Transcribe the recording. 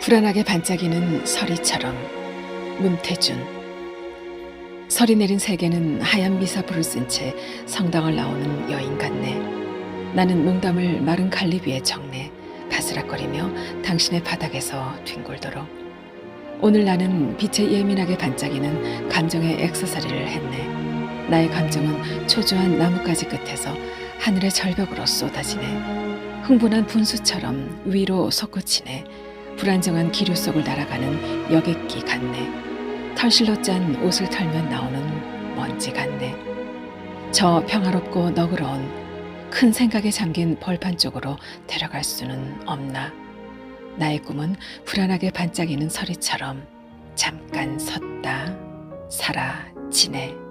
불안하게 반짝이는 서리처럼 문태준. 서리 내린 세계는 하얀 미사포를 쓴채 성당을 나오는 여인 같네. 나는 농담을 마른 갈리 위에 적내 바스락거리며 당신의 바닥에서 뒹굴도록. 오늘 나는 빛에 예민하게 반짝이는 감정의 액세서리를 했네. 나의 감정은 초조한 나뭇가지 끝에서 하늘의 절벽으로 쏟아지네. 흥분한 분수처럼 위로 솟구치네 불안정한 기류 속을 날아가는 여객기 같네. 털실로 짠 옷을 털면 나오는 먼지 같네. 저 평화롭고 너그러운 큰 생각에 잠긴 벌판 쪽으로 데려갈 수는 없나. 나의 꿈은 불안하게 반짝이는 서리처럼 잠깐 섰다 사라지네.